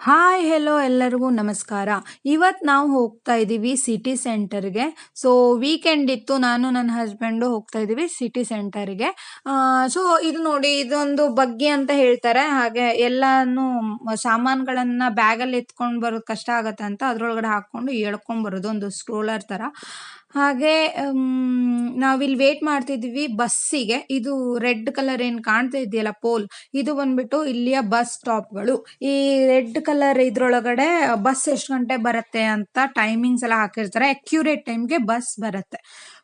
Hi hello ಎಲ್ಲರಿಗೂ ನಮಸ್ಕಾರ. ಇವತ್ತು ನಾವು ಹೋಗ್ತಾ ಇದ್ದೀವಿ ಸಿಟಿ ಸೆಂಟರ್ಗೆ ಸೊ ವೀಕೆಂಡ್ ಇತ್ತು, ನಾನು ನನ್ನ ಹಸ್ಬೆಂಡು ಹೋಗ್ತಾ ಇದ್ದೀವಿ ಸಿಟಿ ಸೆಂಟರ್ಗೆ ಸೊ ಇದು ನೋಡಿ, ಇದೊಂದು ಬಗ್ಗಿ ಅಂತ ಹೇಳ್ತಾರೆ. ಹಾಗೆ ಎಲ್ಲಾನು ಸಾಮಾನುಗಳನ್ನು ಬ್ಯಾಗಲ್ಲಿ ಎತ್ಕೊಂಡು ಬರೋದು ಕಷ್ಟ ಆಗತ್ತೆ ಅಂತ ಅದರೊಳಗಡೆ ಹಾಕ್ಕೊಂಡು ಎಳ್ಕೊಂಡು ಬರೋದು, ಒಂದು ಸ್ಟ್ರೋಲರ್ ತರ. ಹಾಗೆ ನಾವಿಲ್ಲಿ ವೇಟ್ ಮಾಡ್ತಿದ್ವಿ ಬಸ್ಸಿಗೆ. ಇದು ರೆಡ್ ಕಲರ್ ಏನು ಕಾಣ್ತಾ ಇದೆಯಲ್ಲ ಪೋಲ್. ಇದು ಬಂದ್ಬಿಟ್ಟು ಇಲ್ಲಿಯ ಬಸ್ ಸ್ಟಾಪ್ಗಳು. ಈ ರೆಡ್ ಕಲರ್ ಇದ್ರೊಳಗಡೆ ಬಸ್ ಎಷ್ಟು ಗಂಟೆ ಬರುತ್ತೆ ಅಂತ ಟೈಮಿಂಗ್ಸ್ ಎಲ್ಲ ಹಾಕಿರ್ತಾರೆ. ಅಕ್ಯುರೇಟ್ ಟೈಮ್ಗೆ ಬಸ್ ಬರುತ್ತೆ.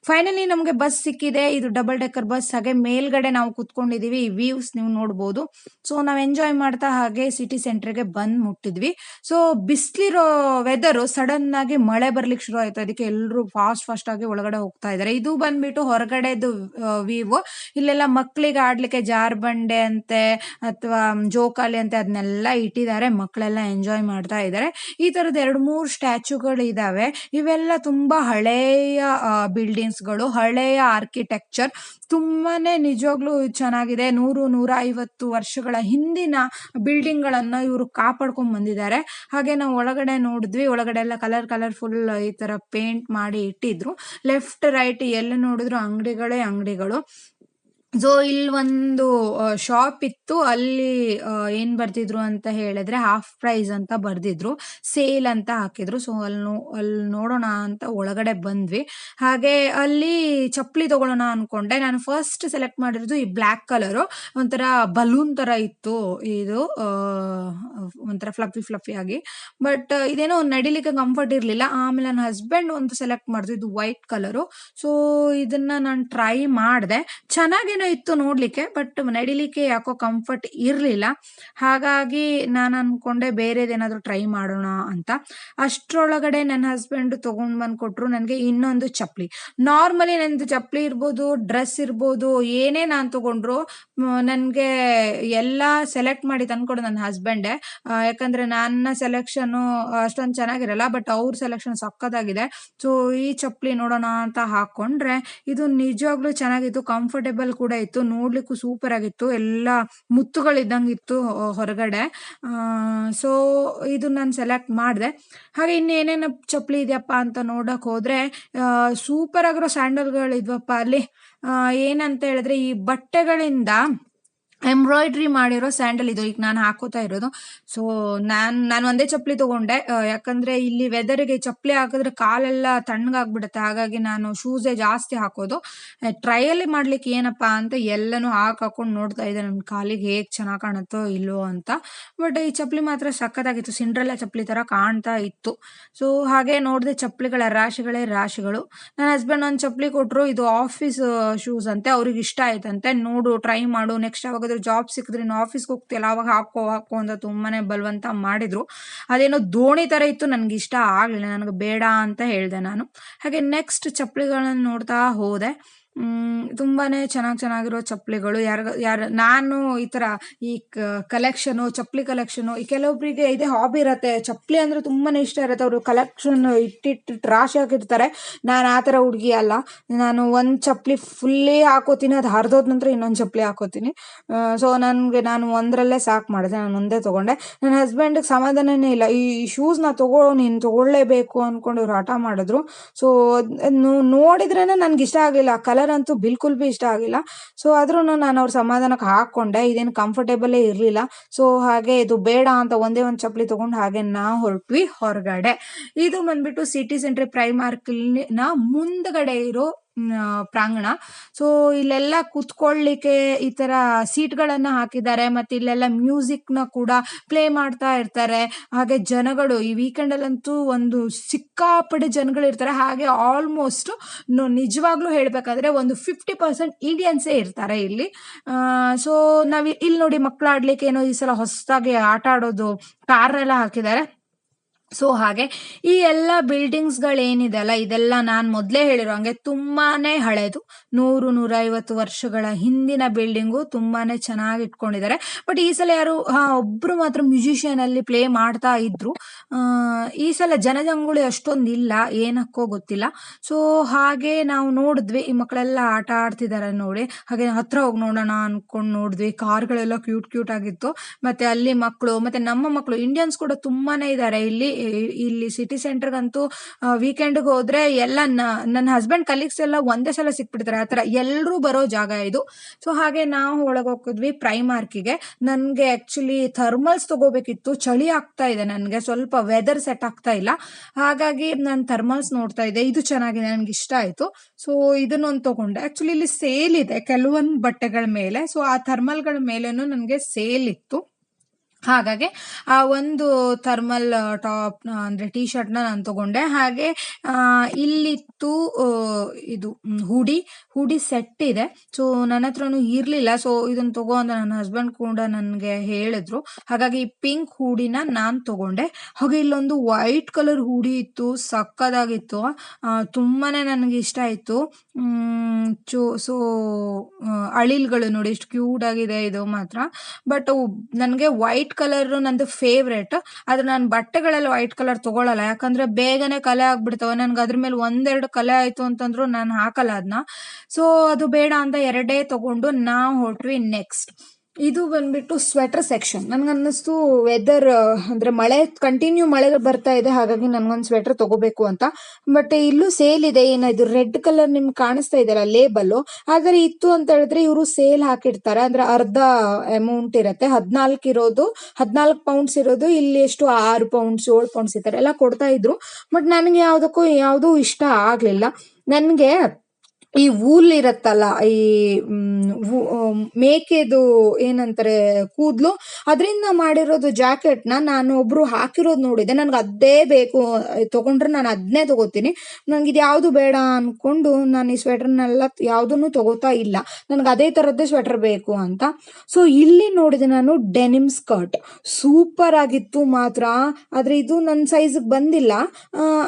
ಫೈನಲಿ ನಮಗೆ ಬಸ್ ಸಿಕ್ಕಿದೆ. ಇದು ಡಬಲ್ ಡೆಕ್ಕರ್ ಬಸ್. ಹಾಗೆ ಮೇಲ್ಗಡೆ ನಾವು ಕುತ್ಕೊಂಡಿದೀವಿ ಈ ವ್ಯೂಸ್ ನೀವು ನೋಡ್ಬೋದು. ಸೊ ನಾವು ಎಂಜಾಯ್ ಮಾಡ್ತಾ ಹಾಗೆ ಸಿಟಿ ಸೆಂಟರ್ಗೆ ಬಂದ್ ಮುಟ್ಟಿದ್ವಿ. ಸೊ ಬಿಸ್ಲಿರೋ ವೆದರ್ ಸಡನ್ ಆಗಿ ಮಳೆ ಬರ್ಲಿಕ್ಕೆ ಶುರು ಆಯ್ತು. ಅದಕ್ಕೆ ಎಲ್ಲರೂ ಫಾಸ್ಟ್ ಆಗಿ ಒಳಗಡೆ ಹೋಗ್ತಾ ಇದಾರೆ ಇದು ಬಂದ್ಬಿಟ್ಟು ಹೊರಗಡೆದು ವಿವೋ ಇಲ್ಲೆಲ್ಲ ಮಕ್ಕಳಿಗೆ ಆಡ್ಲಿಕ್ಕೆ ಜಾರ್ ಬಂಡೆ ಅಂತೆ, ಅಥವಾ ಜೋಕಾಲಿ ಅಂತೆ ಅದನ್ನೆಲ್ಲ ಇಟ್ಟಿದ್ದಾರೆ. ಮಕ್ಕಳೆಲ್ಲ ಎಂಜಾಯ್ ಮಾಡ್ತಾ ಇದ್ದಾರೆ. ಈ ತರದ ಎರಡು ಮೂರು ಸ್ಟ್ಯಾಚುಗಳು ಇದಾವೆ ಇವೆಲ್ಲ ತುಂಬಾ ಹಳೆಯ ಬಿಲ್ಡಿಂಗ್ಸ್ಗಳು. ಹಳೆಯ ಆರ್ಕಿಟೆಕ್ಚರ್ ತುಂಬಾನೇ ನಿಜವಾಗ್ಲೂ ಚೆನ್ನಾಗಿದೆ. ನೂರು ನೂರ ಐವತ್ತು ವರ್ಷಗಳ ಹಿಂದಿನ ಬಿಲ್ಡಿಂಗ್ ಗಳನ್ನ ಇವರು ಕಾಪಾಡ್ಕೊಂಡ್ ಬಂದಿದ್ದಾರೆ. ಹಾಗೆ ನಾವು ಒಳಗಡೆ ನೋಡಿದ್ವಿ. ಒಳಗಡೆ ಎಲ್ಲ ಕಲರ್, ಕಲರ್ಫುಲ್ ಈ ತರ ಪೇಂಟ್ ಮಾಡಿ ಇಟ್ಟಿದ್ರು. ಲೆಫ್ಟ್ ರೈಟ್ ಎಲ್ಲಿ ನೋಡಿದ್ರು ಅಂಗಡಿಗಳೇ ಅಂಗಡಿಗಳು. ಸೊ ಇಲ್ಲಿ ಒಂದು ಶಾಪ್ ಇತ್ತು. ಅಲ್ಲಿ ಏನ್ ಬರ್ದಿದ್ರು ಅಂತ ಹೇಳಿದ್ರೆ ಹಾಫ್ ಪ್ರೈಸ್ ಅಂತ ಬರ್ದಿದ್ರು. ಸೇಲ್ ಅಂತ ಹಾಕಿದ್ರು. ಸೊ ಅಲ್ಲಿ ಅಲ್ಲಿ ನೋಡೋಣ ಅಂತ ಒಳಗಡೆ ಬಂದ್ವಿ. ಹಾಗೆ ಅಲ್ಲಿ ಚಪ್ಪಲಿ ತಗೊಳ್ಳೋಣ ಅನ್ಕೊಂಡೆ. ನಾನು ಫಸ್ಟ್ ಸೆಲೆಕ್ಟ್ ಮಾಡಿರೋದು ಈ ಬ್ಲ್ಯಾಕ್ ಕಲರ್ ಒಂಥರ ಬಲೂನ್ ತರ ಇತ್ತು. ಇದು ಒಂಥರ ಫ್ಲಫಿ ಫ್ಲಫಿ ಆಗಿ. ಬಟ್ ಇದೇನೋ ನಡಿಲಿಕ್ಕೆ ಕಂಫರ್ಟ್ ಇರಲಿಲ್ಲ. ಆಮೇಲೆ ನನ್ನ ಹಸ್ಬೆಂಡ್ ಒಂದು ಸೆಲೆಕ್ಟ್ ಮಾಡಿದ್ರು ಇದು ವೈಟ್ ಕಲರು ಸೊ ಇದನ್ನ ನಾನು ಟ್ರೈ ಮಾಡಿದೆ. ಚೆನ್ನಾಗೇನೋ ಇತ್ತು ನೋಡ್ಲಿಕ್ಕೆ ಬಟ್ ನಡಿಲಿಕ್ಕೆ ಯಾಕೋ ಕಂಫರ್ಟ್ ಇರ್ಲಿಲ್ಲ. ಹಾಗಾಗಿ ನಾನು ಅನ್ಕೊಂಡೆ ಬೇರೆದೇನಾದ್ರೂ ಟ್ರೈ ಮಾಡೋಣ ಅಂತ. ಅಷ್ಟ್ರೊಳಗಡೆ ನನ್ನ ಹಸ್ಬೆಂಡ್ ತಗೊಂಡ್ ಬಂದು ಕೊಟ್ರು ನನಗೆ ಇನ್ನೊಂದು ಚಪ್ಪಲಿ. ನಾರ್ಮಲಿ ನಂದು ಚಪ್ಪಲಿ ಇರ್ಬೋದು ಡ್ರೆಸ್ ಇರ್ಬೋದು, ಏನೇ ನಾನು ತಗೊಂಡ್ರು ನನಗೆ ಎಲ್ಲ ಸೆಲೆಕ್ಟ್ ಮಾಡಿ ತಂದ್ಕೊಡು ನನ್ನ ಹಸ್ಬೆಂಡೇ ಯಾಕಂದ್ರೆ ನನ್ನ ಸೆಲೆಕ್ಷನ್ ಅಷ್ಟೊಂದು ಚೆನ್ನಾಗಿರಲ್ಲ ಬಟ್ ಅವ್ರ ಸೆಲೆಕ್ಷನ್ ಸಕ್ಕದಾಗಿದೆ. ಸೊ ಈ ಚಪ್ಪಲಿ ನೋಡೋಣ ಅಂತ ಹಾಕೊಂಡ್ರೆ ಇದು ನಿಜವಾಗ್ಲೂ ಚೆನ್ನಾಗಿತ್ತು ಕಂಫರ್ಟೇಬಲ್ ಕೂಡ ಇತ್ತು ನೋಡ್ಲಿಕ್ಕೂ ಸೂಪರ್ ಆಗಿತ್ತು. ಎಲ್ಲ ಮುತ್ತುಗಳಿದ್ದಂಗಿತ್ತು ಇತ್ತು ಹೊರಗಡೆ. ಸೊ ಇದು ನಾನು ಸೆಲೆಕ್ಟ್ ಮಾಡಿದೆ. ಹಾಗೆ ಇನ್ನೇನೇನು ಚಪ್ಪಲಿ ಇದೆಯಪ್ಪ ಅಂತ ನೋಡಕ್ ಹೋದ್ರೆ ಸೂಪರ್ ಆಗಿರೋ ಸ್ಯಾಂಡಲ್ಗಳು ಇದ್ವಪ್ಪ ಅಲ್ಲಿ. ಏನಂತ ಹೇಳಿದ್ರೆ ಈ ಬಟ್ಟೆಗಳಿಂದ ಎಂಬ್ರಾಯ್ಡ್ರಿ ಮಾಡಿರೋ ಸ್ಯಾಂಡಲ್ ಇದು. ಈಗ ನಾನು ಹಾಕೋತಾ ಇರೋದು. ಸೊ ನಾನ್, ನಾನು ಒಂದೇ ಚಪ್ಪಲಿ ತಗೊಂಡೆ. ಯಾಕಂದ್ರೆ ಇಲ್ಲಿ ವೆದರ್ಗೆ ಚಪ್ಪಲಿ ಹಾಕಿದ್ರೆ ಕಾಲೆಲ್ಲ ತಣ್ಣಗಾಗ್ಬಿಡುತ್ತೆ. ಹಾಗಾಗಿ ನಾನು ಶೂಸೇ ಜಾಸ್ತಿ ಹಾಕೋದು. ಟ್ರಯಲ್ ಮಾಡ್ಲಿಕ್ಕೆ ಏನಪ್ಪಾ ಅಂತ ಎಲ್ಲನೂ ಹಾಕ್, ಹಾಕೊಂಡು ನೋಡ್ತಾ ಇದ್ದೆ. ನನ್ನ ಕಾಲಿಗೆ ಹೇಗ್ ಚೆನ್ನಾಗಿ ಕಾಣುತ್ತೋ ಇಲ್ಲೋ ಅಂತ. ಬಟ್ ಈ ಚಪ್ಪಲಿ ಮಾತ್ರ ಸಖತ್ತಾಗಿತ್ತು. ಸಿಂಡ್ರೆಲ್ಲ ಚಪ್ಪಲಿ ತರ ಕಾಣ್ತಾ ಇತ್ತು. ಸೊ ಹಾಗೆ ನೋಡಿದೆ ಚಪ್ಪಲಿಗಳ ರಾಶಿಗಳೇ ರಾಶಿಗಳು. ನನ್ನ ಹಸ್ಬೆಂಡ್ ಒಂದು ಚಪ್ಪಲಿ ಕೊಟ್ರು. ಇದು ಆಫೀಸ್ ಶೂಸ್ ಅಂತೆ. ಅವ್ರಿಗೆ ಇಷ್ಟ ಆಯ್ತಂತೆ. ನೋಡು ಟ್ರೈ ಮಾಡು. ನೆಕ್ಸ್ಟ್ ಜಾಬ್ ಸಿಕ್ಕಿದ್ರೆ ನೀನು ಆಫೀಸ್ಗೆ ಹೋಗ್ತಿಲ್ಲ ಅವಾಗ ಹಾಕೋ ಹಾಕೋ ಅಂತ ತುಂಬಾನೇ ಬಲವಂತ ಮಾಡಿದ್ರು. ಅದೇನೋ ದೋಣಿ ತರ ಇತ್ತು, ನನ್ಗೆ ಇಷ್ಟ ಆಗ್ಲಿಲ್ಲ, ನನಗೆ ಬೇಡ ಅಂತ ಹೇಳ್ದೆ ನಾನು. ಹಾಗೆ ನೆಕ್ಸ್ಟ್ ಚಪ್ಪಲಿಗಳನ್ನ ನೋಡ್ತಾ ಹೋದೆ. ತುಂಬಾನೇ ಚೆನ್ನಾಗ್ ಚೆನ್ನಾಗಿರೋ ಚಪ್ಪಲಿಗಳು. ಯಾರ ಯಾರ, ನಾನು ಈ ತರ ಈ ಕಲೆಕ್ಷನು ಚಪ್ಪಲಿ ಕಲೆಕ್ಷನು ಈ ಕೆಲವೊಬ್ಬರಿಗೆ ಇದೇ ಹಾಬಿ ಇರತ್ತೆ. ಚಪ್ಪಲಿ ಅಂದ್ರೆ ತುಂಬಾನೇ ಇಷ್ಟ ಇರುತ್ತೆ. ಅವರು ಕಲೆಕ್ಷನ್ ಇಟ್ಟಿಟ್ಟು ರಾಶಿ ಹಾಕಿರ್ತಾರೆ. ನಾನು ಆ ತರ ಹುಡುಗಿ ಅಲ್ಲ. ನಾನು ಒಂದ್ ಚಪ್ಪಲಿ ಫುಲ್ಲಿ ಹಾಕೋತೀನಿ. ಅದು ಹರಿದೋದ ನಂತರ ಇನ್ನೊಂದ್ ಚಪ್ಪಲಿ ಹಾಕೋತೀನಿ. ಸೊ ನನಗೆ ನಾನು ಒಂದ್ರಲ್ಲೇ ಸಾಕ್ ಮಾಡಿದೆ. ನಾನು ಒಂದೇ ತಗೊಂಡೆ. ನನ್ನ ಹಸ್ಬೆಂಡಿಗೆ ಸಮಾಧಾನನೇ ಇಲ್ಲ. ಈ ಶೂಸ್ನ ತಗೋ ನೀನು ತಗೊಳ್ಳೇಬೇಕು ಅನ್ಕೊಂಡು ಇವ್ರು ಹಠ ಮಾಡಿದ್ರು. ಸೊ ನೋಡಿದ್ರೇನೆ ನನ್ಗೆ ಇಷ್ಟ ಆಗಲಿಲ್ಲ ಕಲರ್ ಅಂತೂ ಬಿಲ್ಕುಲ್ ಬಿ ಇಷ್ಟ ಆಗಿಲ್ಲ. ಸೊ ಆದ್ರೂ ನಾನು ಅವ್ರ ಸಮಾಧಾನಕ್ಕೆ ಹಾಕೊಂಡೆ ಇದೇನು ಕಂಫರ್ಟೇಬಲ್ ಇರಲಿಲ್ಲ. ಸೊ ಹಾಗೆ ಇದು ಬೇಡ ಅಂತ ಒಂದೇ ಒಂದು ಚಪ್ಪಲಿ ತಗೊಂಡು ಹಾಗೆ ನಾ ಹೊರಟ್ವಿ ಹೊರಗಡೆ. ಇದು ಬಂದ್ಬಿಟ್ಟು ಸಿಟಿ ಸೆಂಟ್ರಿ ಪ್ರೈಮಾರ್ಕ್ನ ಮುಂದ್ಗಡೆ ಇರೋ ಪ್ರಾಂಗಣ. ಸೊ ಇಲ್ಲೆಲ್ಲ ಕುತ್ಕೊಳ್ಳಿಕ್ಕೆ ಈ ತರ ಸೀಟ್ ಗಳನ್ನ ಹಾಕಿದ್ದಾರೆ, ಮತ್ತೆ ಇಲ್ಲೆಲ್ಲ ಮ್ಯೂಸಿಕ್ನ ಕೂಡ ಪ್ಲೇ ಮಾಡ್ತಾ ಇರ್ತಾರೆ. ಹಾಗೆ ಜನಗಳು, ಈ ವೀಕೆಂಡ್ ಅಲ್ಲಂತೂ ಒಂದು ಸಿಕ್ಕಾಪಟ್ಟೆ ಜನಗಳು ಇರ್ತಾರೆ. ಹಾಗೆ ಆಲ್ಮೋಸ್ಟ್ ನಿಜವಾಗ್ಲೂ ಹೇಳ್ಬೇಕಾದ್ರೆ ಒಂದು ಫಿಫ್ಟಿ ಪರ್ಸೆಂಟ್ ಇಂಡಿಯನ್ಸೇ ಇರ್ತಾರೆ ಇಲ್ಲಿ. ಸೊ, ನಾವ್ ಇಲ್ಲಿ ನೋಡಿ ಮಕ್ಳು ಆಡ್ಲಿಕ್ಕೆ ಏನೋ ಈ ಸಲ ಹೊಸದಾಗಿ ಆಟ ಆಡೋದು ಕಾರ್ ಎಲ್ಲ ಹಾಕಿದ್ದಾರೆ. ಸೊ ಹಾಗೆ ಈ ಎಲ್ಲ ಬಿಲ್ಡಿಂಗ್ಸ್ಗಳೇನಿದೆ ಅಲ್ಲ ಇದೆಲ್ಲ ನಾನು ಮೊದಲೇ ಹೇಳಿರೋ ಹಂಗೆ ತುಂಬಾನೇ ಹಳೆದು. ನೂರು, ನೂರೈವತ್ತು ವರ್ಷಗಳ ಹಿಂದಿನ ಬಿಲ್ಡಿಂಗು ತುಂಬಾನೇ ಚೆನ್ನಾಗಿ ಇಟ್ಕೊಂಡಿದ್ದಾರೆ ಬಟ್ ಈ ಸಲ ಯಾರು ಒಬ್ರು ಮಾತ್ರ ಮ್ಯೂಸಿಷಿಯನ್ ಅಲ್ಲಿ ಪ್ಲೇ ಮಾಡ್ತಾ ಇದ್ರು. ಈ ಸಲ ಜನಜಂಗುಳಿ ಅಷ್ಟೊಂದು ಇಲ್ಲ ಏನಕ್ಕೋ ಗೊತ್ತಿಲ್ಲ. ಸೊ ಹಾಗೆ ನಾವು ನೋಡಿದ್ವಿ, ಈ ಮಕ್ಕಳೆಲ್ಲ ಆಟ ಆಡ್ತಿದ್ದಾರೆ ನೋಡಿ. ಹಾಗೆ ಹತ್ರ ಹೋಗಿ ನೋಡೋಣ ಅನ್ಕೊಂಡು ನೋಡಿದ್ವಿ. ಕಾರ್ಗಳೆಲ್ಲ ಕ್ಯೂಟ್ ಕ್ಯೂಟ್ ಆಗಿತ್ತು. ಮತ್ತೆ ಅಲ್ಲಿ ಮಕ್ಕಳು, ಮತ್ತೆ ನಮ್ಮ ಮಕ್ಕಳು ಇಂಡಿಯನ್ಸ್ ಕೂಡ ತುಂಬಾನೇ ಇದ್ದಾರೆ ಇಲ್ಲಿ ಇಲ್ಲಿ ಸಿಟಿ ಸೆಂಟರ್ಗಂತೂ ವೀಕೆಂಡ್ಗೆ ಹೋದ್ರೆ ಎಲ್ಲ ನನ್ನ ಹಸ್ಬೆಂಡ್ ಕಲೀಗ್ಸ್ ಎಲ್ಲ ಒಂದೇ ಸಲ ಸಿಕ್ಬಿಡ್ತಾರೆ, ಆತರ ಎಲ್ಲರೂ ಬರೋ ಜಾಗ ಇದು. ಸೊ ಹಾಗೆ ನಾವು ಒಳಗೆ ಹೋಗಿದ್ವಿ ಪ್ರೈಮಾರ್ಕಿಗೆ ನನಗೆ ಆಕ್ಚುಲಿ ಥರ್ಮಲ್ಸ್ ತಗೋಬೇಕಿತ್ತು, ಚಳಿ ಆಗ್ತಾ ಇದೆ ನನಗೆ, ಸ್ವಲ್ಪ ವೆದರ್ ಸೆಟ್ ಆಗ್ತಾ ಇಲ್ಲ. ಹಾಗಾಗಿ ನಾನು ಥರ್ಮಲ್ಸ್ ನೋಡ್ತಾ ಇದ್ದೆ, ಇದು ಚೆನ್ನಾಗಿದೆ, ನನಗೆ ಇಷ್ಟ ಆಯ್ತು. ಸೊ ಇದನ್ನೊಂದು ತಗೊಂಡೆ. ಆಕ್ಚುಲಿ ಇಲ್ಲಿ ಸೇಲ್ ಇದೆ, ಕೆಲವೊಂದು ಬಟ್ಟೆಗಳ ಮೇಲೆ. ಸೊ ಆ ಥರ್ಮಲ್ಗಳ ಮೇಲೇನೂ ನನಗೆ ಸೇಲ್ ಇತ್ತು. ಹಾಗಾಗಿ ಆ ಒಂದು ಥರ್ಮಲ್ ಟಾಪ್ ಅಂದ್ರೆ ಟಿ ಶರ್ಟ್ನ ನಾನು ತಗೊಂಡೆ. ಹಾಗೆ ಇಲ್ಲಿತ್ತು ಇದು ಹುಡಿ ಹುಡಿ ಸೆಟ್ ಇದೆ. ಸೊ ನನ್ನ ಹತ್ರನು ಇರ್ಲಿಲ್ಲ. ಸೊ ಇದನ್ನ ತಗೋ ಅಂತ ನನ್ನ ಹಸ್ಬೆಂಡ್ ಕೂಡ ನನಗೆ ಹೇಳಿದ್ರು. ಹಾಗಾಗಿ ಈ ಪಿಂಕ್ ಹೂಡಿನ ನಾನು ತಗೊಂಡೆ. ಹಾಗೆ ಇಲ್ಲೊಂದು ವೈಟ್ ಕಲರ್ ಹುಡಿ ಇತ್ತು, ಸಕ್ಕದಾಗಿತ್ತು. ತುಂಬಾನೇ ನನಗೆ ಇಷ್ಟ ಆಯ್ತು. ಚೋ, ಸೊ ಅಳಿಲ್ಗಳು ನೋಡಿ, ಎಷ್ಟು ಕ್ಯೂಟ್ ಆಗಿದೆ ಇದು ಮಾತ್ರ. ಬಟ್ ನನಗೆ ವೈಟ್ ಕಲರ್ ನಂದು ಫೇವ್ರೇಟ್ ಆದ್ರೆ ನಾನು ಬಟ್ಟೆಗಳಲ್ಲಿ ವೈಟ್ ಕಲರ್ ತಗೊಳಲ್ಲ. ಯಾಕಂದ್ರೆ ಬೇಗನೆ ಕಲೆ ಆಗ್ಬಿಡ್ತಾವ. ನನ್ಗೆ ಅದ್ರ ಮೇಲೆ ಒಂದೆರಡು ಕಲೆ ಆಯ್ತು ಅಂತಂದ್ರು ನಾನು ಹಾಕಲ್ಲ ಅದನ್ನ ಸೊ ಅದು ಬೇಡ ಅಂತ ಎರಡೇ ತಗೊಂಡು ನಾವು ಹೊರಟ್ವಿ ನೆಕ್ಸ್ಟ್ ಇದು ಬಂದ್ಬಿಟ್ಟು ಸ್ವೆಟರ್ ಸೆಕ್ಷನ್ ನನ್ಗನ್ನಿಸ್ತು ವೆದರ್ ಅಂದ್ರೆ ಮಳೆ ಕಂಟಿನ್ಯೂ ಮಳೆ ಬರ್ತಾ ಇದೆ, ಹಾಗಾಗಿ ನನ್ಗೊಂದು ಸ್ವೆಟರ್ ತಗೋಬೇಕು ಅಂತ. ಬಟ್ ಇಲ್ಲೂ ಸೇಲ್ ಇದೆ, ಏನ ಇದು ರೆಡ್ ಕಲರ್ ನಿಮ್ಗೆ ಕಾಣಿಸ್ತಾ ಇದೆಯಲ್ಲ ಲೇಬಲ್ ಆದರೆ ಇತ್ತು ಅಂತ ಹೇಳಿದ್ರೆ ಇವರು ಸೇಲ್ ಹಾಕಿರ್ತಾರೆ ಅಂದ್ರೆ ಅರ್ಧ ಅಮೌಂಟ್ ಇರುತ್ತೆ. ಹದ್ನಾಲ್ಕು ಇರೋದು, ಹದ್ನಾಲ್ಕು ಪೌಂಡ್ಸ್ ಇರೋದು, ಇಲ್ಲಿ ಎಷ್ಟು ಆರು ಪೌಂಡ್ಸ್ ಏಳು ಪೌಂಡ್ಸ್ ಈ ತರ ಎಲ್ಲ ಕೊಡ್ತಾ ಇದ್ರು. ಬಟ್ ನನಗೆ ಯಾವುದಕ್ಕೂ ಯಾವ್ದು ಇಷ್ಟ ಆಗ್ಲಿಲ್ಲ. ನನ್ಗೆ ಈ ವೂಲ್ ಇರತ್ತಲ್ಲ, ಈ ಮೇಕೆದು ಏನಂತಾರೆ, ಕೂದ್ಲು, ಅದರಿಂದ ಮಾಡಿರೋದು ಜಾಕೆಟ್ನ ನಾನು ಒಬ್ರು ಹಾಕಿರೋದು ನೋಡಿದೆ ನನ್ಗೆ ಅದೇ ಬೇಕು, ತಗೊಂಡ್ರೆ ನಾನು ಅದನ್ನೇ ತಗೋತೀನಿ. ನನಗೆ ಇದು ಯಾವುದು ಬೇಡ ಅನ್ಕೊಂಡು ನಾನು ಈ ಸ್ವೆಟರ್ನೆಲ್ಲ ಯಾವ್ದನ್ನು ತಗೋತಾ ಇಲ್ಲ. ನನ್ಗೆ ಅದೇ ಥರದ್ದೇ ಸ್ವೆಟರ್ ಬೇಕು ಅಂತ. ಸೊ, ಇಲ್ಲಿ ನೋಡಿದೆ ನಾನು ಡೆನಿಮ್ ಸ್ಕರ್ಟ್. ಸೂಪರ್ ಆಗಿತ್ತು ಮಾತ್ರ. ಆದ್ರೆ ಇದು ನನ್ನ ಸೈಜ್ ಬಂದಿಲ್ಲ.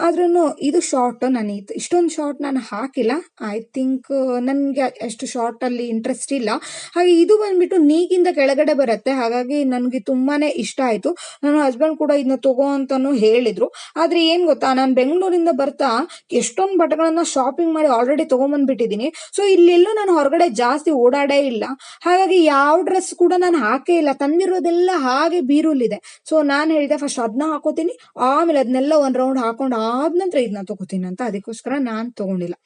ಆದ್ರೂ ಇದು ಶಾರ್ಟ್ ನಾನು ಇಷ್ಟೊಂದು ಶಾರ್ಟ್ ನಾನು ಹಾಕಿಲ್ಲ. ಐ ಥಿಂಕ್ ನನಗೆ ಅಷ್ಟು ಶಾರ್ಟ್ ಅಲ್ಲಿ ಇಂಟ್ರೆಸ್ಟ್ ಇಲ್ಲ. ಹಾಗೆ ಇದು ಬಂದ್ಬಿಟ್ಟು ನೀಗಿಂದ ಕೆಳಗಡೆ ಬರುತ್ತೆ. ಹಾಗಾಗಿ ನನಗೆ ತುಂಬಾನೇ ಇಷ್ಟ ಆಯ್ತು. ನನ್ನ ಹಸ್ಬೆಂಡ್ ಕೂಡ ಇದನ್ನ ತಗೋ ಅಂತಾನು ಹೇಳಿದ್ರು. ಆದ್ರೆ ಏನ್ ಗೊತ್ತಾ, ನಾನು ಬೆಂಗಳೂರಿಂದ ಬರ್ತಾ ಎಷ್ಟೊಂದು ಬಟ್ಟೆಗಳನ್ನ ಶಾಪಿಂಗ್ ಮಾಡಿ ಆಲ್ರೆಡಿ ತೊಗೊಂಬಂದ್ಬಿಟ್ಟಿದ್ದೀನಿ ಸೊ ಇಲ್ಲೆಲ್ಲೂ ನಾನು ಹೊರಗಡೆ ಜಾಸ್ತಿ ಓಡಾಡೇ ಇಲ್ಲ. ಹಾಗಾಗಿ ಯಾವ ಡ್ರೆಸ್ ಕೂಡ ನಾನು ಹಾಕೇ ಇಲ್ಲ. ತಂದಿರೋದೆಲ್ಲ ಹಾಗೆ ಬೀರುಲಿದೆ. ಸೊ ನಾನು ಹೇಳಿದೆ, ಫಸ್ಟ್ ಅದನ್ನ ಹಾಕೋತೀನಿ. ಆಮೇಲೆ ಅದನ್ನೆಲ್ಲ ಒಂದು ರೌಂಡ್ ಹಾಕೊಂಡು ಆದ ನಂತರ ಇದನ್ನ ತಗೋತೀನಿ ಅಂತ. ಅದಕ್ಕೋಸ್ಕರ ನಾನು ತಗೊಂಡಿಲ್ಲ.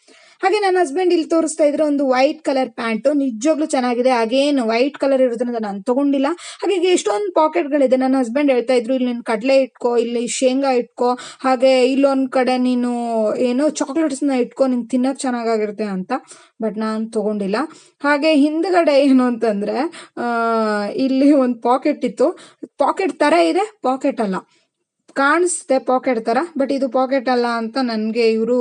ಹಾಗೆ ನನ್ನ ಹಸ್ಬೆಂಡ್ ಇಲ್ಲಿ ತೋರಿಸ್ತಾ ಇದ್ರೆ ಒಂದು ವೈಟ್ ಕಲರ್ ಪ್ಯಾಂಟ್ ನಿಜವಾಗ್ಲೂ ಚೆನ್ನಾಗಿದೆ. ಅಗೇನ್ ವೈಟ್ ಕಲರ್ ಇರೋದ್ರಿಂದ ನಾನು ತಗೊಂಡಿಲ್ಲ. ಹಾಗೆ ಎಷ್ಟೊಂದು ಪಾಕೆಟ್ಗಳಿದೆ ನನ್ನ ಹಸ್ಬೆಂಡ್ ಹೇಳ್ತಾ ಇದ್ರು, ಇಲ್ಲಿ ನೀನು ಕಡಲೆ ಇಟ್ಕೋ, ಇಲ್ಲಿ ಶೇಂಗಾ ಇಟ್ಕೋ. ಹಾಗೆ ಇಲ್ಲೊಂದ್ ಕಡೆ ನೀನು ಏನೋ ಚಾಕ್ಲೇಟ್ಸ್ನ ಇಟ್ಕೋ. ನಿಂಗೆ ತಿನ್ನಕ್ ಚೆನ್ನಾಗಿರುತ್ತೆ ಅಂತ. ಬಟ್ ನಾನು ತಗೊಂಡಿಲ್ಲ. ಹಾಗೆ ಹಿಂದ್ಗಡೆ ಏನು ಅಂತಂದ್ರೆ ಇಲ್ಲಿ ಒಂದು ಪಾಕೆಟ್ ಇತ್ತು. ಪಾಕೆಟ್ ತರ ಇದೆ ಪಾಕೆಟ್ ಅಲ್ಲ. ಕಾಣಿಸುತ್ತೆ ಪಾಕೆಟ್ ತರ ಬಟ್ ಇದು ಪಾಕೆಟ್ ಅಲ್ಲ ಅಂತ ನನಗೆ ಇವರು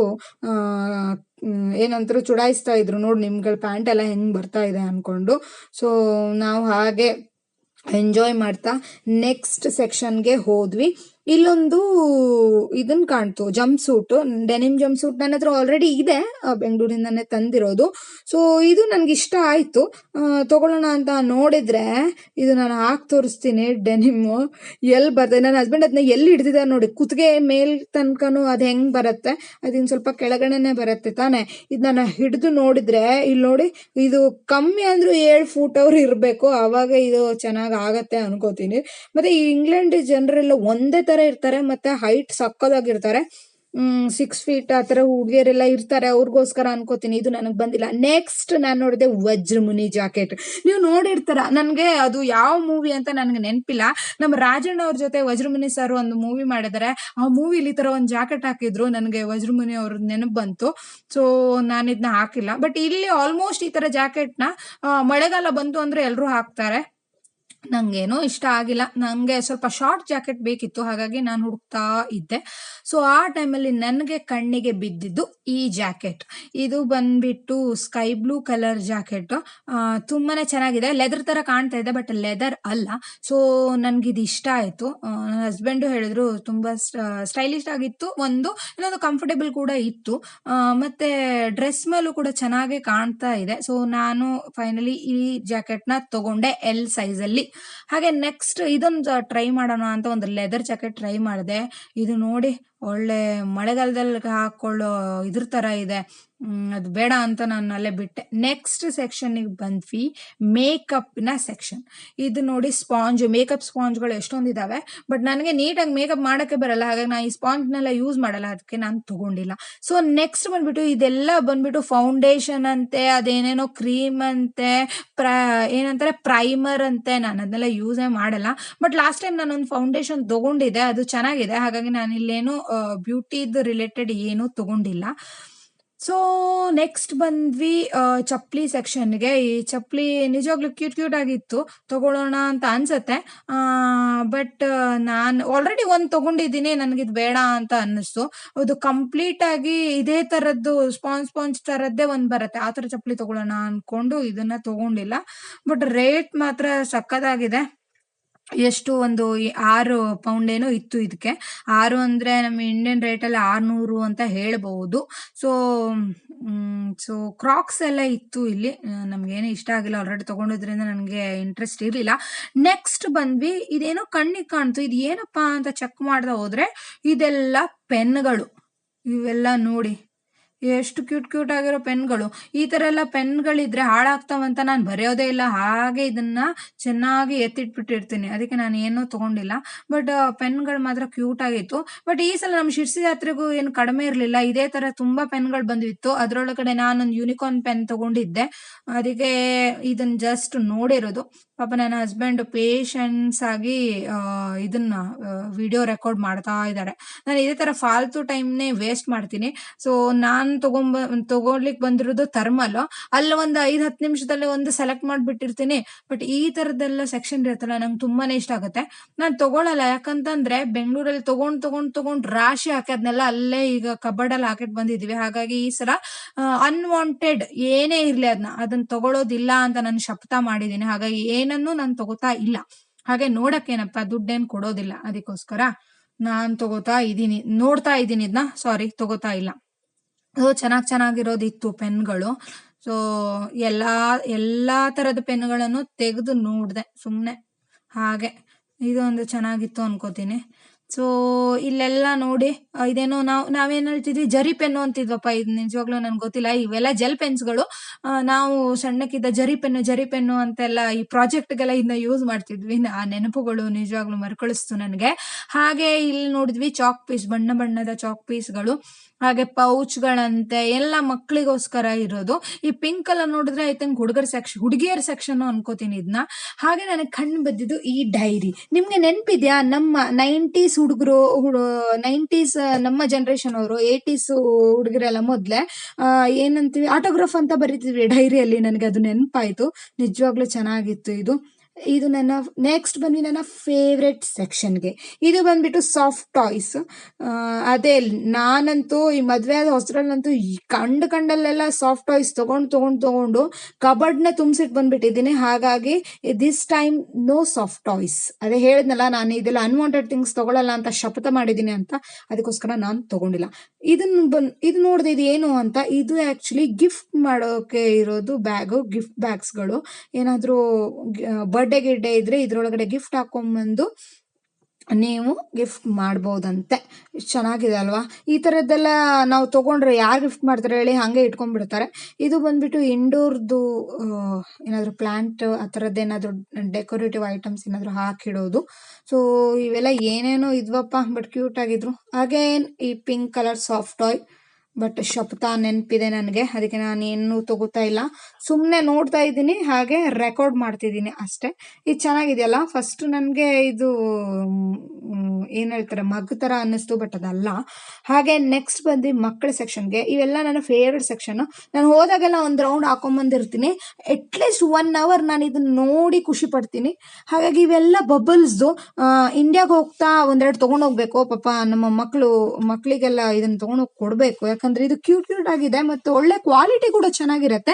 ಏನಂತಾರೆ ಚುಡಾಯಿಸ್ತಾ ಇದ್ರು. ನೋಡಿ ನಿಮ್ಗಳ ಪ್ಯಾಂಟ್ ಎಲ್ಲ ಹೆಂಗ್ ಬರ್ತಾ ಇದೆ ಅನ್ಕೊಂಡು. ಸೊ ನಾವು ಹಾಗೆ ಎಂಜಾಯ್ ಮಾಡ್ತಾ ನೆಕ್ಸ್ಟ್ ಸೆಕ್ಷನ್ಗೆ ಹೋದ್ವಿ. ಇಲ್ಲೊಂದು ಇದನ್ ಕಾಣ್ತು, jumpsuit, denim jumpsuit ನನ್ನ ಹತ್ರ ಆಲ್ರೆಡಿ ಇದೆ ಬೆಂಗಳೂರಿಂದಾನೆ ತಂದಿರೋದು. ಸೊ ಇದು ನನ್ಗೆ ಇಷ್ಟ ಆಯ್ತು. ತಗೊಳ್ಳೋಣ ಅಂತ ನೋಡಿದ್ರೆ ಇದು ನಾನು ಹಾಕ್ ತೋರಿಸ್ತೀನಿ ಡೆನಿಮ್ ಎಲ್ಲಿ ಬರ್ತದೆ ನನ್ನ ಹಸ್ಬೆಂಡ್ ಅದನ್ನ ಎಲ್ಲಿ ಹಿಡ್ದಿದ್ದಾರೆ ನೋಡಿ, ಕುತ್ತಿಗೆ ಮೇಲ್ ತನಕನು ಅದು ಹೆಂಗ್ ಬರುತ್ತೆ? ಅದಿನ್ ಸ್ವಲ್ಪ ಕೆಳಗಡೆನೆ ಬರುತ್ತೆ ತಾನೆ. ಇದನ್ನ ಹಿಡಿದು ನೋಡಿದ್ರೆ ಇಲ್ಲಿ ನೋಡಿ, ಇದು ಕಮ್ಮಿ ಅಂದ್ರೂ ಏಳು ಫೂಟ್ ಅವ್ರು ಇರಬೇಕು, ಅವಾಗ ಇದು ಚೆನ್ನಾಗಿ ಆಗತ್ತೆ ಅನ್ಕೋತೀನಿ. ಮತ್ತೆ ಈ ಇಂಗ್ಲೆಂಡ್ ಜನರೆಲ್ಲ ಒಂದೇ ತರ ಇರ್ತಾರೆ, ಮತ್ತೆ ಹೈಟ್ ಸಕ್ಕದಾಗಿರ್ತಾರೆ. ಹ್ಮ್ ಸಿಕ್ಸ್ ಫೀಟ್ ಆ ತರ ಹುಡುಗಿಯರೆಲ್ಲ ಇರ್ತಾರೆ, ಅವ್ರಿಗೋಸ್ಕರ ಅನ್ಕೋತೀನಿ, ಇದು ನನಗೆ ಬಂದಿಲ್ಲ. ನೆಕ್ಸ್ಟ್ ನಾನು ನೋಡಿದೆ ವಜ್ರಮುನಿ ಜಾಕೆಟ್. ನೀವು ನೋಡಿರ್ತಾರ, ನನ್ಗೆ ಅದು ಯಾವ ಮೂವಿ ಅಂತ ನನ್ಗೆ ನೆನಪಿಲ್ಲ. ನಮ್ಮ ರಾಜಣ್ಣ ಅವ್ರ ಜೊತೆ ವಜ್ರಮುನಿ ಸರ್ ಒಂದು ಮೂವಿ ಮಾಡಿದ್ದಾರೆ ಆ ಮೂವಿಲಿ ಈ ತರ ಒಂದು ಜಾಕೆಟ್ ಹಾಕಿದ್ರು, ನನಗೆ ವಜ್ರಮುನಿ ಅವ್ರ ನೆನಪು ಬಂತು. ಸೊ ನಾನು ಇದನ್ನ ಹಾಕಿಲ್ಲ. ಬಟ್ ಇಲ್ಲಿ ಆಲ್ಮೋಸ್ಟ್ ಈ ತರ ಜಾಕೆಟ್ನ ಮಳೆಗಾಲ ಬಂತು ಅಂದ್ರೆ ಎಲ್ಲರೂ ಹಾಕ್ತಾರೆ. ನಂಗೇನೋ ಇಷ್ಟ ಆಗಿಲ್ಲ. ನನಗೆ ಸ್ವಲ್ಪ ಶಾರ್ಟ್ ಜಾಕೆಟ್ ಬೇಕಿತ್ತು. ಹಾಗಾಗಿ ನಾನು ಹುಡುಕ್ತಾ ಇದ್ದೆ. ಸೊ ಆ ಟೈಮಲ್ಲಿ ನನಗೆ ಕಣ್ಣಿಗೆ ಬಿದ್ದಿದ್ದು ಈ ಜಾಕೆಟ್ ಇದು ಬಂದ್ಬಿಟ್ಟು ಸ್ಕೈ ಬ್ಲೂ ಕಲರ್ ಜಾಕೆಟ್ ತುಂಬಾ ಚೆನ್ನಾಗಿದೆ. ಲೆದರ್ ಥರ ಕಾಣ್ತಾ ಇದೆ ಬಟ್ ಲೆದರ್ ಅಲ್ಲ. ಸೊ ನನಗಿದು ಇಷ್ಟ ಆಯಿತು. ನನ್ನ ಹಸ್ಬೆಂಡು ಹೇಳಿದ್ರು ತುಂಬ ಸ್ಟೈಲಿಶ್ ಆಗಿತ್ತು ಒಂದು. ಇನ್ನೊಂದು ಕಂಫರ್ಟೇಬಲ್ ಕೂಡ ಇತ್ತು. ಮತ್ತೆ ಡ್ರೆಸ್ ಮೇಲೂ ಕೂಡ ಚೆನ್ನಾಗಿ ಕಾಣ್ತಾ ಇದೆ. ಸೊ ನಾನು ಫೈನಲಿ ಈ ಜಾಕೆಟ್ನ ತಗೊಂಡೆ ಎಲ್ ಸೈಜಲ್ಲಿ ಹಾಗೆ ನೆಕ್ಸ್ಟ್ ಇದೊಂದು ಟ್ರೈ ಮಾಡೋಣ ಅಂತ ಒಂದು ಲೆದರ್ ಜಾಕೆಟ್ ಟ್ರೈ ಮಾಡಿದೆ. ಇದು ನೋಡಿ ಒಳ್ಳೆ ಮಳೆಗಾಲದಲ್ಲಿ ಹಾಕೊಳ್ಳೋ ಇದ್ರ ಥರ ಇದೆ. ಅದು ಬೇಡ ಅಂತ ನಾನು ಅಲ್ಲೇ ಬಿಟ್ಟೆ. ನೆಕ್ಸ್ಟ್ ಸೆಕ್ಷನ್ನಿಗೆ ಬಂದ್ವಿ. ಮೇಕಪ್ನ ಸೆಕ್ಷನ್ ಇದು ನೋಡಿ ಸ್ಪಾಂಜ್ ಮೇಕಪ್ ಸ್ಪಾಂಜ್ಗಳು ಎಷ್ಟೊಂದಿದ್ದಾವೆ ಬಟ್ ನನಗೆ ನೀಟಾಗಿ ಮೇಕಪ್ ಮಾಡೋಕ್ಕೆ ಬರಲ್ಲ. ಹಾಗಾಗಿ ನಾನು ಈ ಸ್ಪಾಂಜ್ನೆಲ್ಲ ಯೂಸ್ ಮಾಡಲ್ಲ. ಅದಕ್ಕೆ ನಾನು ತಗೊಂಡಿಲ್ಲ. ಸೊ ನೆಕ್ಸ್ಟ್ ಬಂದ್ಬಿಟ್ಟು ಇದೆಲ್ಲ ಬಂದ್ಬಿಟ್ಟು ಫೌಂಡೇಶನ್ ಅಂತೆ, ಅದೇನೇನೋ ಕ್ರೀಮ್ ಅಂತೆ, ಪ್ರ, ಏನಂತಾರೆ ಪ್ರೈಮರ್ ಅಂತೆ. ನಾನು ಅದನ್ನೆಲ್ಲ ಯೂಸೇ ಮಾಡಲ್ಲ. ಬಟ್ ಲಾಸ್ಟ್ ಟೈಮ್ ನಾನು ಒಂದು ಫೌಂಡೇಶನ್ ತಗೊಂಡಿದ್ದೆ. ಅದು ಚೆನ್ನಾಗಿದೆ. ಹಾಗಾಗಿ ನಾನು ಇಲ್ಲೇನು ಬ್ಯೂಟಿದು ರಿಲೇಟೆಡ್ ಏನೂ ತಗೊಂಡಿಲ್ಲ. ಸೊ ನೆಕ್ಸ್ಟ್ ಬಂದ್ವಿ ಚಪ್ಪಲಿ ಸೆಕ್ಷನ್ಗೆ ಈ ಚಪ್ಪಲಿ ನಿಜವಾಗ್ಲೂ ಕ್ಯೂಟ್ ಕ್ಯೂಟ್ ಆಗಿತ್ತು. ತಗೊಳ್ಳೋಣ ಅಂತ ಅನ್ಸತ್ತೆ. ಬಟ್ ನಾನು ಆಲ್ರೆಡಿ ಒಂದು ತಗೊಂಡಿದ್ದೀನಿ. ನನಗಿದು ಬೇಡ ಅಂತ ಅನ್ನಿಸ್ತು. ಅದು ಕಂಪ್ಲೀಟ್ ಆಗಿ ಇದೇ ಥರದ್ದು ಸ್ಪಾಂಜ್ ಸ್ಪಾಂಜ್ ಥರದ್ದೇ ಒಂದು ಬರುತ್ತೆ. ಆ ಥರ ಚಪ್ಪಲಿ ತಗೊಳ್ಳೋಣ ಅಂದ್ಕೊಂಡು ಇದನ್ನ ತಗೊಂಡಿಲ್ಲ. ಬಟ್ ರೇಟ್ ಮಾತ್ರ ಸಕ್ಕತ್ತಾಗಿದೆ ಎಷ್ಟು ಒಂದು ಆರು ಪೌಂಡ್ ಏನೋ ಇತ್ತು ಇದಕ್ಕೆ ಆರು ಅಂದ್ರೆ ನಮ್ಮ ಇಂಡಿಯನ್ ರೇಟ್ ಅಲ್ಲಿ ಆರ್ನೂರು ಅಂತ ಹೇಳಬಹುದು. ಸೊ ಸೊ ಕ್ರಾಕ್ಸ್ ಎಲ್ಲ ಇತ್ತು ಇಲ್ಲಿ. ನಮ್ಗೇನು ಇಷ್ಟ ಆಗಿಲ್ಲ. ಆಲ್ರೆಡಿ ತಗೊಂಡೋದ್ರಿಂದ ನನಗೆ ಇಂಟ್ರೆಸ್ಟ್ ಇರಲಿಲ್ಲ. ನೆಕ್ಸ್ಟ್ ಬಂದ್ವಿ. ಇದೇನೋ ಕಣ್ಣಿಗೆ ಕಾಣ್ತು. ಇದು ಏನಪ್ಪಾ ಅಂತ ಚೆಕ್ ಮಾಡ್ದೆ ಹೋದ್ರೆ ಇದೆಲ್ಲ ಪೆನ್ಗಳು ಇವೆಲ್ಲ ನೋಡಿ. ಎಷ್ಟು ಕ್ಯೂಟ್ ಕ್ಯೂಟ್ ಆಗಿರೋ ಪೆನ್ಗಳು. ಈ ಥರ ಎಲ್ಲ ಪೆನ್ಗಳಿದ್ರೆ ಹಾಳಾಗ್ತಾವಂತ ನಾನು ಬರೆಯೋದೇ ಇಲ್ಲ. ಹಾಗೆ ಇದನ್ನ ಚೆನ್ನಾಗಿ ಎತ್ತಿಟ್ಬಿಟ್ಟಿರ್ತೀನಿ. ಅದಕ್ಕೆ ನಾನು ಏನೂ ತಗೊಂಡಿಲ್ಲ. ಬಟ್ ಪೆನ್ಗಳು ಮಾತ್ರ ಕ್ಯೂಟ್ ಆಗಿತ್ತು. ಬಟ್, ಈ ಸಲ ನಮ್ಮ ಶಿರ್ಸಿ ಜಾತ್ರೆಗೂ ಏನು ಕಡಿಮೆ ಇರಲಿಲ್ಲ. ಇದೇ ಥರ ತುಂಬ ಪೆನ್ಗಳು ಬಂದಿತ್ತು. ಅದರೊಳಗಡೆ ನಾನೊಂದು ಯೂನಿಕಾರ್ನ್ ಪೆನ್ ತಗೊಂಡಿದ್ದೆ. ಅದಕ್ಕೆ ಇದನ್ನ ಜಸ್ಟ್ ನೋಡಿರೋದು. ಪಾಪ ನನ್ನ ಹಸ್ಬೆಂಡ್ ಪೇಷನ್ಸ್ ಆಗಿ ಇದನ್ನ ವಿಡಿಯೋ ರೆಕಾರ್ಡ್ ಮಾಡ್ತಾ ಇದ್ದಾರೆ. ನಾನು ಇದೇ ಥರ ಫಾಲ್ತು ಟೈಮ್ನೇ ವೇಸ್ಟ್ ಮಾಡ್ತೀನಿ. ಸೊ, ನಾನು ತಗೊಂಬ, ತಗೊಳ್ಲಿಕ್ ಬಂದಿರೋದು ಥರ್ಮಲ್ ಅಲ್ಲಿ ಒಂದು ಐದ್ ಹತ್ತು ನಿಮಿಷದಲ್ಲಿ ಒಂದು ಸೆಲೆಕ್ಟ್ ಮಾಡ್ಬಿಟ್ಟಿರ್ತೀನಿ. ಬಟ್ ಈ ತರದೆಲ್ಲ ಸೆಕ್ಷನ್ ಇರುತ್ತಲ್ಲ, ನಂಗೆ ತುಂಬಾನೇ ಇಷ್ಟ ಆಗುತ್ತೆ. ನಾನು ತಗೊಳಲ್ಲ, ಯಾಕಂತಂದ್ರೆ ಬೆಂಗಳೂರಲ್ಲಿ ತಗೊಂಡ್ ತಗೊಂಡ್ ತಗೊಂಡ್ ರಾಶಿ ಹಾಕಿ ಅದನ್ನೆಲ್ಲ ಅಲ್ಲೇ ಈಗ ಕಬಡ್ಡಲ್ಲಿ ಹಾಕಿಟ್ ಬಂದಿದೀವಿ. ಹಾಗಾಗಿ ಈ ಸಲ ಅನ್ವಾಂಟೆಡ್ ಏನೇ ಇರ್ಲಿ ಅದನ್ನ ಅದನ್ನ ತಗೊಳೋದಿಲ್ಲ ಅಂತ ನಾನು ಶಪಥ ಮಾಡಿದ್ದೀನಿ ಹಾಗಾಗಿ ಏನನ್ನೂ ನಾನು ತಗೋತಾ ಇಲ್ಲ. ಹಾಗೆ ನೋಡಕ್ಕೇನಪ್ಪ, ದುಡ್ಡೇನ್ ಕೊಡೋದಿಲ್ಲ. ಅದಕ್ಕೋಸ್ಕರ ನಾನು ತಗೋತಾ ಇದ್ದೀನಿ ನೋಡ್ತಾ ಇದ್ದೀನಿ ಇದನ್ನ ಸಾರಿ ತಗೋತಾ ಇಲ್ಲ. ಚೆನ್ನಾಗಿ ಚೆನ್ನಾಗಿರೋದಿತ್ತು ಪೆನ್ಗಳು. ಸೊ ಎಲ್ಲ ಎಲ್ಲ ಥರದ ಪೆನ್ಗಳನ್ನು ತೆಗೆದು ನೋಡಿದೆ ಸುಮ್ಮನೆ ಹಾಗೆ, ಇದೊಂದು ಚೆನ್ನಾಗಿತ್ತು ಅನ್ಕೋತೀನಿ. ಸೊ ಇಲ್ಲೆಲ್ಲ ನೋಡಿ ಇದೇನೋ ನಾವು, ನಾವೇನ್ ಹೇಳ್ತಿದ್ವಿ? ಜರಿ ಪೆನ್ನು ಅಂತಿದ್ವಪ್ಪ ಇದು ನಿಜವಾಗ್ಲೂ ನನ್ಗೆ ಗೊತ್ತಿಲ್ಲ. ಇವೆಲ್ಲ ಜೆಲ್ ಪೆನ್ಸ್ಗಳು. ನಾವು ಸಣ್ಣಕ್ಕಿದ್ದ ಜರಿ ಪೆನ್ನು ಜರಿ ಪೆನ್ನು ಅಂತೆಲ್ಲ ಈ ಪ್ರಾಜೆಕ್ಟ್ಗೆಲ್ಲ ಇದನ್ನ ಯೂಸ್ ಮಾಡ್ತಿದ್ವಿ. ಆ ನೆನಪುಗಳು ನಿಜವಾಗ್ಲೂ ಮರುಕಳಿಸ್ತು ನನಗೆ. ಹಾಗೆ ಇಲ್ಲಿ ನೋಡಿದ್ವಿ ಚಾಕ್ ಪೀಸ್, ಬಣ್ಣ ಬಣ್ಣದ ಚಾಕ್ ಪೀಸ್ಗಳು, ಹಾಗೆ ಪೌಚ್ಗಳಂತೆ ಎಲ್ಲ ಮಕ್ಕಳಿಗೋಸ್ಕರ ಇರೋದು. ಈ ಪಿಂಕ್ ಕಲರ್ ನೋಡಿದ್ರೆ ಐ ತಿಂಕ್ ಹುಡುಗರ ಸೆಕ್ಷನ್ ಹುಡುಗಿಯರ್ ಸೆಕ್ಷನ್ ಅನ್ಕೋತೀನಿ ಇದನ್ನ ಹಾಗೆ ನನಗೆ ಕಣ್ಣು ಬದ್ದಿದ್ದು ಈ ಡೈರಿ. ನಿಮ್ಗೆ ನೆನಪಿದ್ಯಾ? ನಮ್ಮ ನೈಂಟೀಸ್ ಹುಡುಗರು ನೈಂಟೀಸ್ ನಮ್ಮ ಜನರೇಷನ್ ಅವರು ಏಟೀಸ್ ಹುಡುಗರೆಲ್ಲ ಮೊದ್ಲೇ ಏನಂತೀವಿ ಆಟೋಗ್ರಾಫ್ ಅಂತ ಬರೀತಿದ್ವಿ ಡೈರಿಯಲ್ಲಿ ನನಗೆ ಅದು ನೆನಪಾಯ್ತು. ನಿಜವಾಗ್ಲೂ ಚೆನ್ನಾಗಿತ್ತು ಇದು. ಇದು ನನ್ನ ನೆಕ್ಸ್ಟ್ ಬಂದ್ವಿ ನನ್ನ ಫೇವ್ರೆಟ್ ಸೆಕ್ಷನ್ಗೆ ಇದು ಬಂದ್ಬಿಟ್ಟು ಸಾಫ್ಟ್ ಟಾಯ್ಸ್ ಅದೇ ನಾನಂತೂ ಈ ಮದುವೆ ಆದ ಹೊಸರಲ್ಲಂತೂ ಕಂಡು ಕಂಡಲ್ಲೆಲ್ಲ ಸಾಫ್ಟ್ ಟಾಯ್ಸ್ ತೊಗೊಂಡು ತೊಗೊಂಡು ತೊಗೊಂಡು ಕಬಡ್ನ ತುಂಬಿಸಿಟ್ಟು ಬಂದ್ಬಿಟ್ಟಿದ್ದೀನಿ. ಹಾಗಾಗಿ this time no soft toys ಅದೇ ಹೇಳಿದ್ನಲ್ಲ ನಾನು, ಇದೆಲ್ಲ ಅನ್ವಾಂಟೆಡ್ ಥಿಂಗ್ಸ್ ತೊಗೊಳಲ್ಲ ಅಂತ ಶಪಥ ಮಾಡಿದ್ದೀನಿ ಅಂತ. ಅದಕ್ಕೋಸ್ಕರ ನಾನು ತಗೊಂಡಿಲ್ಲ. ಇದನ್ನ ಬನ್, ಇದು ನೋಡಿದೆ ಇದು ಏನು ಅಂತ, ಇದು ಆಕ್ಚುಲಿ ಗಿಫ್ಟ್ ಮಾಡೋಕೆ ಇರೋದು ಬ್ಯಾಗು ಗಿಫ್ಟ್ ಬ್ಯಾಗ್ಸ್ಗಳು ಏನಾದರೂ ಬರ್ಡೇ ಗಿಡ್ಡೆ ಇದ್ರೆ ಇದ್ರೊಳಗಡೆ ಗಿಫ್ಟ್ ಹಾಕೊಂಬಂದು ನೀವು ಗಿಫ್ಟ್ ಮಾಡ್ಬೋದಂತೆ. ಚೆನ್ನಾಗಿದೆ ಅಲ್ವಾ? ಈ ಥರದ್ದೆಲ್ಲ ನಾವು ತೊಗೊಂಡ್ರೆ ಯಾರು ಗಿಫ್ಟ್ ಮಾಡ್ತಾರೆ ಹೇಳಿ ಹಾಗೆ ಇಟ್ಕೊಂಡ್ಬಿಡ್ತಾರೆ. ಇದು ಬಂದ್ಬಿಟ್ಟು ಇಂಡೋರ್ದು ಏನಾದರೂ ಪ್ಲ್ಯಾಂಟ್ ಆ ಥರದ್ದೇನಾದರೂ ಡೆಕೋರೇಟಿವ್ ಐಟಮ್ಸ್ ಏನಾದರೂ ಹಾಕಿಡೋದು. ಸೊ ಇವೆಲ್ಲ ಏನೇನೋ ಇದ್ವಪ್ಪ ಬಟ್ ಕ್ಯೂಟ್ ಆಗಿದ್ರು. ಅಗೇನ್ ಈ pink colour soft toy but ಶಪಥ ನೆನಪಿದೆ ನನಗೆ, ಅದಕ್ಕೆ ನಾನು ಏನು ತಗೋತಾ ಇಲ್ಲ. ಸುಮ್ಮನೆ ನೋಡ್ತಾ ಇದ್ದೀನಿ, ಹಾಗೆ ರೆಕಾರ್ಡ್ ಮಾಡ್ತಿದ್ದೀನಿ ಅಷ್ಟೇ. ಇದು ಚೆನ್ನಾಗಿದೆಯಲ್ಲ? ಫಸ್ಟ್ ನನಗೆ ಇದು ಏನ್ ಹೇಳ್ತಾರೆ, ಮಗ್ ಥರ ಅನ್ನಿಸ್ತು ಬಟ್ ಅದಲ್ಲ. ಹಾಗೆ ನೆಕ್ಸ್ಟ್ ಬಂದು ಮಕ್ಕಳ ಸೆಕ್ಷನ್ಗೆ ಇವೆಲ್ಲ ನನ್ನ ಫೇವ್ರೆಟ್ ಸೆಕ್ಷನ್ ನಾನು ಹೋದಾಗೆಲ್ಲ ಒಂದು ರೌಂಡ್ ಹಾಕೊಂಬಂದಿರ್ತೀನಿ. ಅಟ್ಲೀಸ್ಟ್ ಒನ್ ಅವರ್ ನಾನು ಇದನ್ನ ನೋಡಿ ಖುಷಿ ಪಡ್ತೀನಿ. ಹಾಗಾಗಿ ಇವೆಲ್ಲ ಬಬಲ್ಸ್ದು ಇಂಡಿಯಾಗೆ ಹೋಗ್ತಾ ಒಂದೆರಡು ತೊಗೊಂಡೋಗ್ಬೇಕು ಪಾಪ ನಮ್ಮ ಮಕ್ಕಳು ಮಕ್ಕಳಿಗೆಲ್ಲ ಇದನ್ನ ತೊಗೊಂಡೋಗಿ ಕೊಡಬೇಕು. ಯಾಕಂದ್ರೆ ಇದು ಕ್ಯೂಟ್ ಕ್ಯೂಟ್ ಆಗಿದೆ ಮತ್ತು ಒಳ್ಳೆ ಕ್ವಾಲಿಟಿ ಕೂಡ ಚೆನ್ನಾಗಿರುತ್ತೆ.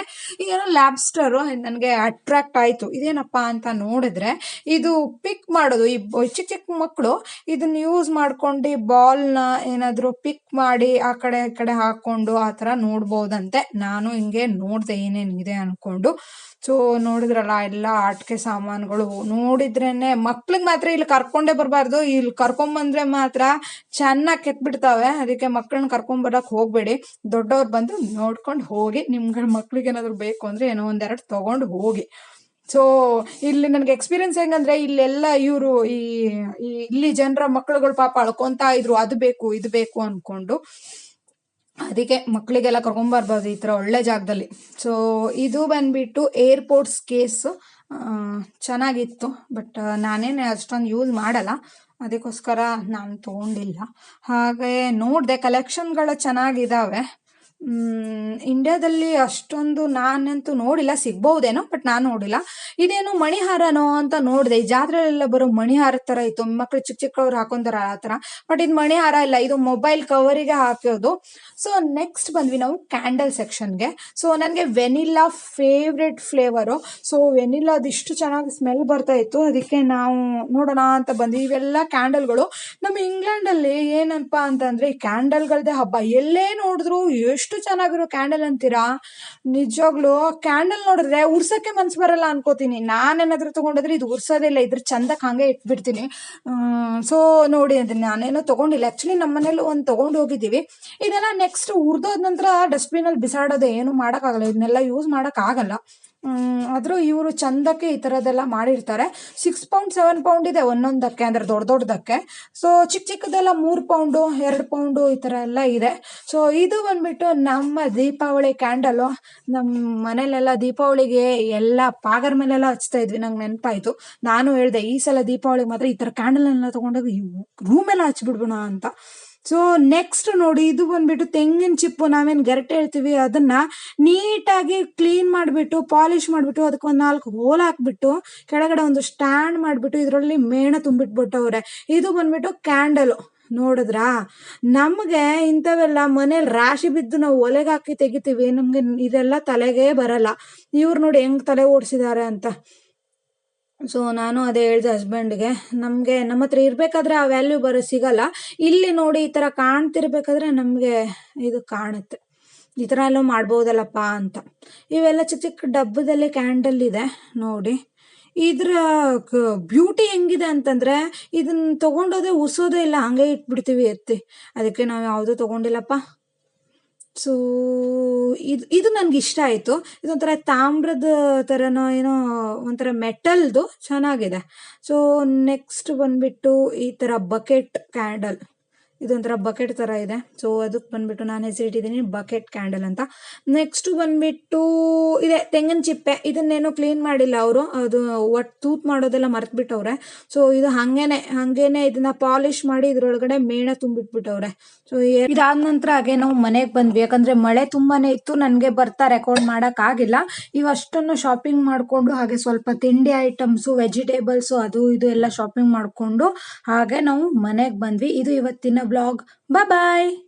ಏನೋ ಲ್ಯಾಬ್ಸ್ಟರ್ ನನಗೆ ಅಟ್ರಾಕ್ಟ್ ಆಯಿತು. ಇದೇನಪ್ಪ ಅಂತ ನೋಡಿದ್ರೆ ಇದು ಪಿಕ್ ಮಾಡೋದು. ಈ ಚಿಕ್ಕ ಚಿಕ್ಕ ಮಕ್ಕಳು ಇದನ್ನ ಯೂಸ್ ಮಾಡ್ಕೊಂಡು ಬಾಲ್ನ ಏನಾದರೂ ಪಿಕ್ ಮಾಡಿ ಆ ಕಡೆ ಈ ಕಡೆ ಹಾಕೊಂಡು ಆ ಥರ ನೋಡ್ಬೋದಂತೆ. ನಾನು ಹಿಂಗೆ ನೋಡಿದೆ ಏನೇನಿದೆ ಅನ್ಕೊಂಡು. ಸೊ ನೋಡಿದ್ರಲ್ಲ ಎಲ್ಲ ಆಟಿಕೆ ಸಾಮಾನುಗಳು ನೋಡಿದ್ರೇನೆ ಮಕ್ಳಿಗೆ ಮಾತ್ರ ಇಲ್ಲಿ ಕರ್ಕೊಂಡೇ ಬರಬಾರ್ದು. ಇಲ್ಲಿ ಕರ್ಕೊಂಬಂದ್ರೆ ಮಾತ್ರ ಚೆನ್ನಾಗಿ ಕೆತ್ಬಿಡ್ತಾವೆ. ಅದಕ್ಕೆ ಮಕ್ಕಳನ್ನ ಕರ್ಕೊಂಬರಕ್ಕೆ ಹೋಗ್ಬೇಡಿ. ದೊಡ್ಡವ್ರು ಬಂದು ನೋಡ್ಕೊಂಡು ಹೋಗಿ ನಿಮ್ಗಳ ಮಕ್ಳಿಗೆ ಏನಾದ್ರು ಬೇಕು ಅಂದ್ರೆ ಏನೋ ಒಂದೆರಡು ತಗೊಂಡು ಹೋಗಿ. ಸೊ ಇಲ್ಲಿ ನನಗೆ ಎಕ್ಸ್ಪೀರಿಯನ್ಸ್ ಹೆಂಗಂದ್ರೆ ಇಲ್ಲೆಲ್ಲ ಇವರು ಈ ಈ ಇಲ್ಲಿ ಜನರ ಮಕ್ಕಳುಗಳು ಪಾಪ ಅಳ್ಕೊಂತ ಇದ್ರು. ಅದು ಬೇಕು, ಇದು ಬೇಕು ಅನ್ಕೊಂಡು. ಅದಕ್ಕೆ ಮಕ್ಕಳಿಗೆಲ್ಲ ಕರ್ಕೊಂಬರ್ಬೋದು ಈ ಥರ ಒಳ್ಳೆ ಜಾಗದಲ್ಲಿ. ಸೊ ಇದು ಬಂದ್ಬಿಟ್ಟು ಏರ್ಪೋರ್ಟ್ಸ್ ಕೇಸು ಚೆನ್ನಾಗಿತ್ತು. ಬಟ್ ನಾನೇನು ಅಷ್ಟೊಂದು ಯೂಸ್ ಮಾಡಲ್ಲ. ಅದಕ್ಕೋಸ್ಕರ ನಾನು ತೊಗೊಂಡಿಲ್ಲ. ಹಾಗೆ ನೋಡಿದೆ ಕಲೆಕ್ಷನ್ಗಳು ಚೆನ್ನಾಗಿದ್ದಾವೆ ಇಂಡಿಯಾದಲ್ಲಿ ಅಷ್ಟೊಂದು ನಾನಂತೂ ನೋಡಿಲ್ಲ, ಸಿಗ್ಬಹುದೇನೋ ಬಟ್ ನಾನು ನೋಡಿಲ್ಲ. ಇದೇನು ಮಣಿಹಾರನೋ ಅಂತ ನೋಡಿದೆ. ಈ ಜಾತ್ರೆಲೆಲ್ಲ ಬರೋ ಮಣಿಹಾರ ತರ ಇತ್ತು. ಮಕ್ಕಳು ಚಿಕ್ಕ ಚಿಕ್ಕವ್ರು ಹಾಕೊಂತಾರ ಆ ತರ. ಬಟ್ ಇದು ಮಣಿಹಾರ ಇಲ್ಲ. ಇದು ಮೊಬೈಲ್ ಕವರಿಗೆ ಹಾಕೋದು ಸೊ ನೆಕ್ಸ್ಟ್ ಬಂದ್ವಿ ನಾವು ಕ್ಯಾಂಡಲ್ ಸೆಕ್ಷನ್ಗೆ ಸೊ ನನಗೆ vanilla favourite flavour so vanilla ಅದಿಷ್ಟು ಚೆನ್ನಾಗಿ ಸ್ಮೆಲ್ ಬರ್ತಾ ಇತ್ತು. ಅದಕ್ಕೆ ನಾವು ನೋಡೋಣ ಅಂತ ಬಂದ್ವಿ. ಇವೆಲ್ಲ ಕ್ಯಾಂಡಲ್ಗಳು ನಮ್ಮ ಇಂಗ್ಲೆಂಡಲ್ಲಿ ಏನಪ್ಪ ಅಂತಂದ್ರೆ ಈ ಕ್ಯಾಂಡಲ್ಗಳದೇ ಹಬ್ಬ. ಎಲ್ಲೇ ನೋಡಿದ್ರು ಚೆನ್ನಾಗಿರೋ ಕ್ಯಾಂಡಲ್ ಅಂತೀರಾ? ನಿಜವಾಗ್ಲು ಕ್ಯಾಂಡಲ್ ನೋಡಿದ್ರೆ ಉರ್ಸಕ್ಕೆ ಮನ್ಸು ಬರಲ್ಲ ಅನ್ಕೋತೀನಿ. ನಾನೇನಾದರೂ ತಗೊಂಡಿದ್ರೆ ಇದು ಉರ್ಸೋದಿಲ್ಲ ಇದ್ರ ಚಂದಕ್ಕೆ ಹಾಗೆ ಇಟ್ಬಿಡ್ತೀನಿ. ಸೊ ನೋಡಿ ಅದನ್ನ ನಾನೇನೋ ತಗೊಂಡಿಲ್ಲ. ಆ್ಯಕ್ಚುಲಿ ನಮ್ಮ ಮನೇಲಿ ಒಂದು ತಗೊಂಡು ಹೋಗಿದ್ದೀವಿ. ಇದೆಲ್ಲ ನೆಕ್ಸ್ಟ್ ಉರ್ದೋದ ನಂತರ ಡಸ್ಟ್ಬಿನಲ್ಲಿ ಬಿಸಾಡೋದು ಏನು ಮಾಡೋಕ್ಕಾಗಲ್ಲ. ಇದನ್ನೆಲ್ಲ ಯೂಸ್ ಮಾಡೋಕ್ಕಾಗಲ್ಲ. ಆದರೂ ಇವರು ಚಂದಕ್ಕೆ ಈ ಥರದ್ದೆಲ್ಲ ಮಾಡಿರ್ತಾರೆ. ಸಿಕ್ಸ್ ಪೌಂಡ್ ಸೆವೆನ್ ಪೌಂಡ್ ಇದೆ ಒಂದೊಂದಕ್ಕೆ, ಅಂದರೆ ದೊಡ್ಡ ದೊಡ್ಡದಕ್ಕೆ. ಸೊ ಚಿಕ್ಕ ಚಿಕ್ಕದೆಲ್ಲ ಮೂರು ಪೌಂಡು ಎರಡು ಪೌಂಡು ಈ ಥರ ಎಲ್ಲ ಇದೆ. ಸೊ ಇದು ಬಂದ್ಬಿಟ್ಟು ನಮ್ಮ ದೀಪಾವಳಿ ಕ್ಯಾಂಡಲು ನಮ್ಮ ಮನೇಲೆಲ್ಲ ದೀಪಾವಳಿಗೆ ಎಲ್ಲ ಪಾಗರ್ ಮೇಲೆಲ್ಲ ಹಚ್ತಾ ಇದ್ವಿ. ನಂಗೆ ನೆನಪಾಯಿತು. ನಾನು ಹೇಳಿದೆ, ಈ ಸಲ ದೀಪಾವಳಿಗೆ ಮಾತ್ರ ಈ ಥರ ಕ್ಯಾಂಡಲ್ನೆಲ್ಲ ತೊಗೊಂಡೋಗಿ ರೂಮೆಲ್ಲ ಹಚ್ಬಿಡ್ಬೋಣ ಅಂತ. ಸೊ ನೆಕ್ಸ್ಟ್ ನೋಡಿ ಇದು ಬಂದ್ಬಿಟ್ಟು ತೆಂಗಿನ ಚಿಪ್ಪು ನಾವೇನು ಗೆರಟೆ ಹೇಳ್ತೀವಿ, ಅದನ್ನ ನೀಟಾಗಿ ಕ್ಲೀನ್ ಮಾಡಿಬಿಟ್ಟು, ಪಾಲಿಶ್ ಮಾಡಿಬಿಟ್ಟು, ಅದಕ್ಕೆ ಒಂದು ನಾಲ್ಕು ಹೋಲ್ ಹಾಕ್ಬಿಟ್ಟು, ಕೆಳಗಡೆ ಒಂದು ಸ್ಟ್ಯಾಂಡ್ ಮಾಡಿಬಿಟ್ಟು, ಇದರಲ್ಲಿ ಮೇಣ ತುಂಬಿಟ್ಬಿಟ್ಟವ್ರೆ. ಇದು ಬಂದ್ಬಿಟ್ಟು ಕ್ಯಾಂಡಲು ನೋಡಿದ್ರಾ? ನಮಗೆ ಇಂಥವೆಲ್ಲ ಮನೇಲಿ ರಾಶಿ ಬಿದ್ದು ನಾವು ಒಲೆಗೆ ಹಾಕಿ ತೆಗಿತೀವಿ, ನಮಗೆ ಇದೆಲ್ಲ ತಲೆಗೆ ಬರಲ್ಲ. ಇವ್ರು ನೋಡಿ ಹೆಂಗ್ ತಲೆ ಓಡಿಸಿದ್ದಾರೆ ಅಂತ. ಸೊ ನಾನು ಅದೇ ಹೇಳಿದೆ ಹಸ್ಬೆಂಡ್ಗೆ ನಮಗೆ ನಮ್ಮ ಹತ್ರ ಇರಬೇಕಾದ್ರೆ ಆ ವ್ಯಾಲ್ಯೂ ಬರೋ ಸಿಗಲ್ಲ. ಇಲ್ಲಿ ನೋಡಿ ಈ ಥರ ಕಾಣ್ತಿರ್ಬೇಕಾದ್ರೆ ನಮಗೆ ಇದು ಕಾಣುತ್ತೆ. ಈ ಥರ ಎಲ್ಲ ಮಾಡ್ಬೋದಲ್ಲಪ್ಪ ಅಂತ. ಇವೆಲ್ಲ ಚಿಕ್ಕ ಚಿಕ್ಕ ಡಬ್ಬದಲ್ಲಿ ಕ್ಯಾಂಡಲ್ ಇದೆ, ನೋಡಿ. ಇದರ ಬ್ಯೂಟಿ ಹೆಂಗಿದೆ ಅಂತಂದ್ರೆ ಇದನ್ನ ತಗೊಂಡೋದೇ ಉಸೋದೇ ಇಲ್ಲ, ಹಂಗೆ ಇಟ್ಬಿಡ್ತೀವಿ ಎತ್ತಿ. ಅದಕ್ಕೆ ನಾವು ಯಾವುದೂ ತಗೊಂಡಿಲ್ಲಪ್ಪ. ಸೊ ಇದು ಇದು ನನಗೆ ಇಷ್ಟ ಆಯಿತು. ಇದೊಂಥರ ತಾಮ್ರದ ಥರನೋ ಏನೋ ಒಂಥರ ಮೆಟಲ್ದು ಚೆನ್ನಾಗಿದೆ. ಸೊ ನೆಕ್ಸ್ಟ್ ಬಂದ್ಬಿಟ್ಟು ಈ ಥರ ಬಕೆಟ್ ಕ್ಯಾಂಡಲ್ ಇದೊಂಥರ ಬಕೆಟ್ ತರ ಇದೆ. ಸೊ ಅದಕ್ಕೆ ಬಂದ್ಬಿಟ್ಟು ನಾನು ಹೆಸರಿಟ್ಟಿದ್ದೀನಿ ಬಕೆಟ್ ಕ್ಯಾಂಡಲ್ ಅಂತ. ನೆಕ್ಸ್ಟ್ ಬಂದ್ಬಿಟ್ಟು ಇದೆ, ತೆಂಗಿನ ಚಿಪ್ಪೆ. ಇದನ್ನೇನೋ ಕ್ಲೀನ್ ಮಾಡಿಲ್ಲ ಅವರು. ಅದು ಒಟ್ಟು ತೂತ್ ಮಾಡೋದೆಲ್ಲ ಮರ್ತ್ಬಿಟ್ಟವ್ರೆ. ಸೊ ಇದು ಹಂಗೇನೆ ಹಂಗೇನೆ ಇದನ್ನ ಪಾಲಿಶ್ ಮಾಡಿ ಇದ್ರೊಳಗಡೆ ಮೇಣ ತುಂಬಿಟ್ಬಿಟ್ಟವ್ರೆ. ಸೊ ಇದಾದ ನಂತರ ಹಾಗೆ ನಾವು ಮನೆಗೆ ಬಂದ್ವಿ. ಯಾಕಂದ್ರೆ ಮಳೆ ತುಂಬಾನೇ ಇತ್ತು, ನನಗೆ ಬರ್ತಾ ರೆಕಾರ್ಡ್ ಮಾಡೋಕ್ಕಾಗಿಲ್ಲ ಇವಷ್ಟನ್ನು ಶಾಪಿಂಗ್ ಮಾಡಿಕೊಂಡು ಹಾಗೆ ಸ್ವಲ್ಪ ತಿಂಡಿ ಐಟಮ್ಸು ವೆಜಿಟೇಬಲ್ಸು ಅದು ಇದು ಎಲ್ಲ ಶಾಪಿಂಗ್ ಮಾಡಿಕೊಂಡು ಹಾಗೆ ನಾವು ಮನೆಗೆ ಬಂದ್ವಿ. ಇದು ಇವತ್ತಿನ blog. Bye bye.